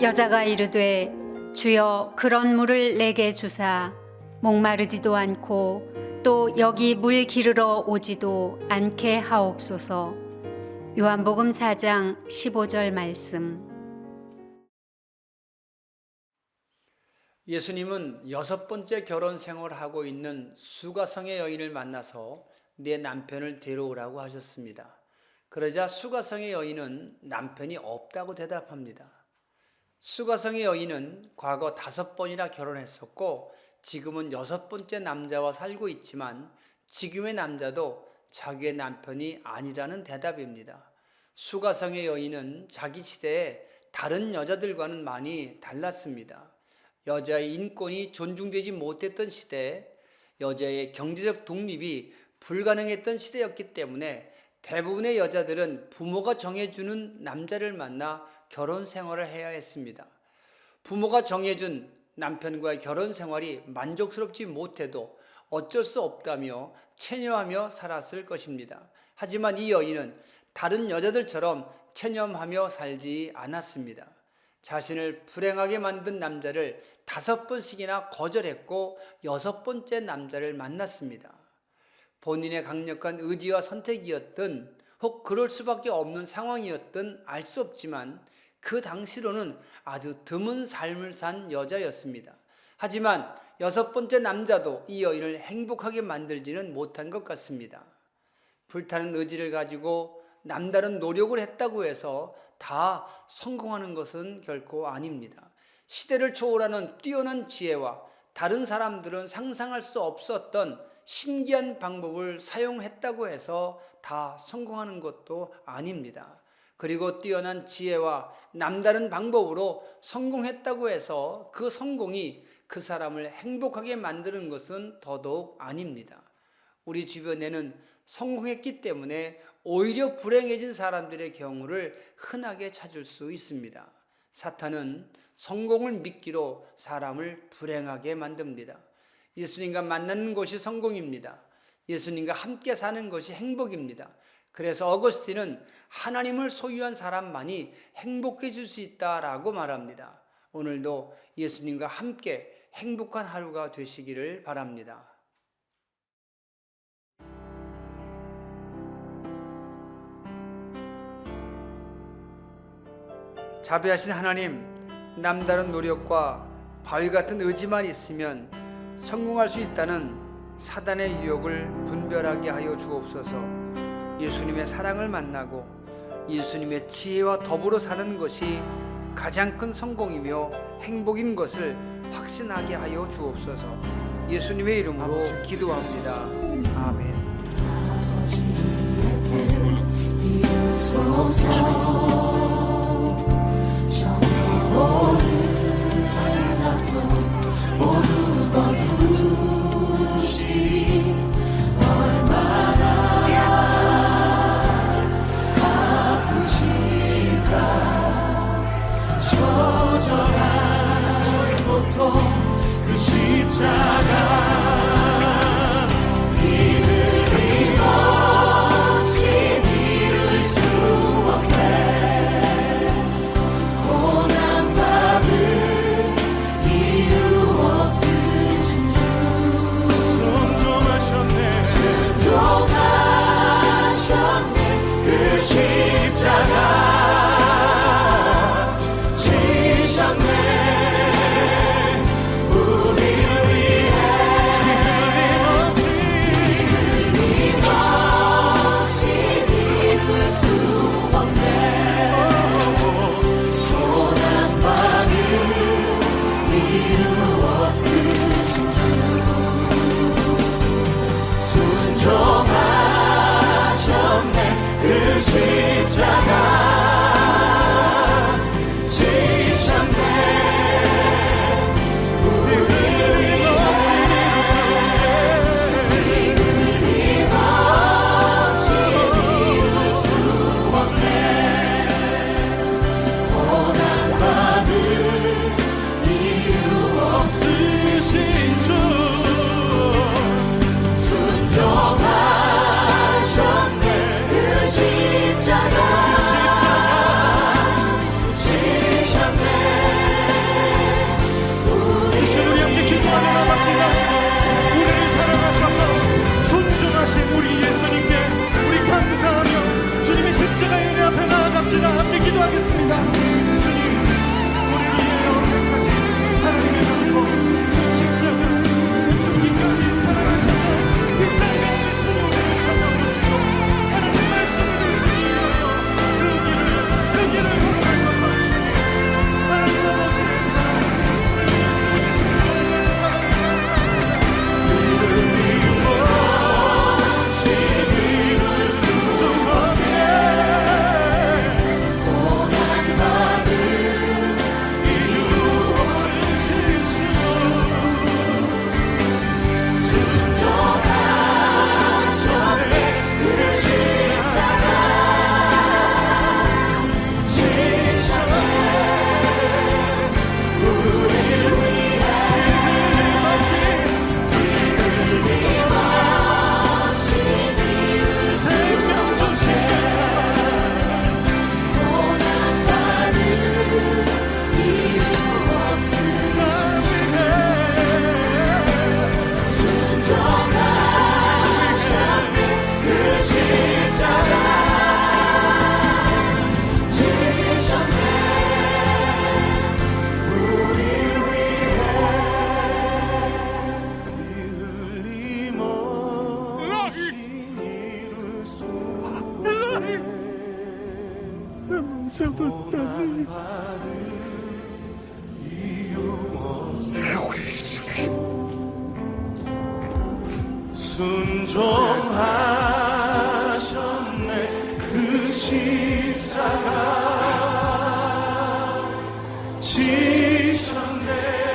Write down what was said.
여자가 이르되 주여 그런 물을 내게 주사 목마르지도 않고 또 여기 물 기르러 오지도 않게 하옵소서. 요한복음 4장 15절 말씀. 예수님은 여섯 번째 결혼 생활을 하고 있는 수가성의 여인을 만나서 내 남편을 데려오라고 하셨습니다. 그러자 수가성의 여인은 남편이 없다고 대답합니다. 수가성의 여인은 과거 다섯 번이나 결혼했었고 지금은 여섯 번째 남자와 살고 있지만 지금의 남자도 자기의 남편이 아니라는 대답입니다. 수가성의 여인은 자기 시대에 다른 여자들과는 많이 달랐습니다. 여자의 인권이 존중되지 못했던 시대에 여자의 경제적 독립이 불가능했던 시대였기 때문에 대부분의 여자들은 부모가 정해주는 남자를 만나 결혼 생활을 해야 했습니다. 부모가 정해준 남편과의 결혼 생활이 만족스럽지 못해도 어쩔 수 없다며 체념하며 살았을 것입니다. 하지만 이 여인은 다른 여자들처럼 체념하며 살지 않았습니다. 자신을 불행하게 만든 남자를 다섯 번씩이나 거절했고 여섯 번째 남자를 만났습니다. 본인의 강력한 의지와 선택이었든 혹 그럴 수밖에 없는 상황이었든 알수 없지만 그 당시로는 아주 드문 삶을 산 여자였습니다. 하지만 여섯 번째 남자도 이 여인을 행복하게 만들지는 못한 것 같습니다. 불타는 의지를 가지고 남다른 노력을 했다고 해서 다 성공하는 것은 결코 아닙니다. 시대를 초월하는 뛰어난 지혜와 다른 사람들은 상상할 수 없었던 신기한 방법을 사용했다고 해서 다 성공하는 것도 아닙니다. 그리고 뛰어난 지혜와 남다른 방법으로 성공했다고 해서 그 성공이 그 사람을 행복하게 만드는 것은 더더욱 아닙니다. 우리 주변에는 성공했기 때문에 오히려 불행해진 사람들의 경우를 흔하게 찾을 수 있습니다. 사탄은 성공을 믿기로 사람을 불행하게 만듭니다. 예수님과 만나는 것이 성공입니다. 예수님과 함께 사는 것이 행복입니다. 그래서 어거스틴은 하나님을 소유한 사람만이 행복해질 수 있다라고 말합니다. 오늘도 예수님과 함께 행복한 하루가 되시기를 바랍니다. 자비하신 하나님, 남다른 노력과 바위 같은 의지만 있으면 성공할 수 있다는 사단의 유혹을 분별하게 하여 주옵소서. 예수님의 사랑을 만나고 예수님의 지혜와 더불어 사는 것이 가장 큰 성공이며 행복인 것을 확신하게 하여 주옵소서. 예수님의 이름으로 기도합니다. 아멘. 순종하셨네 그 십자가 지셨네.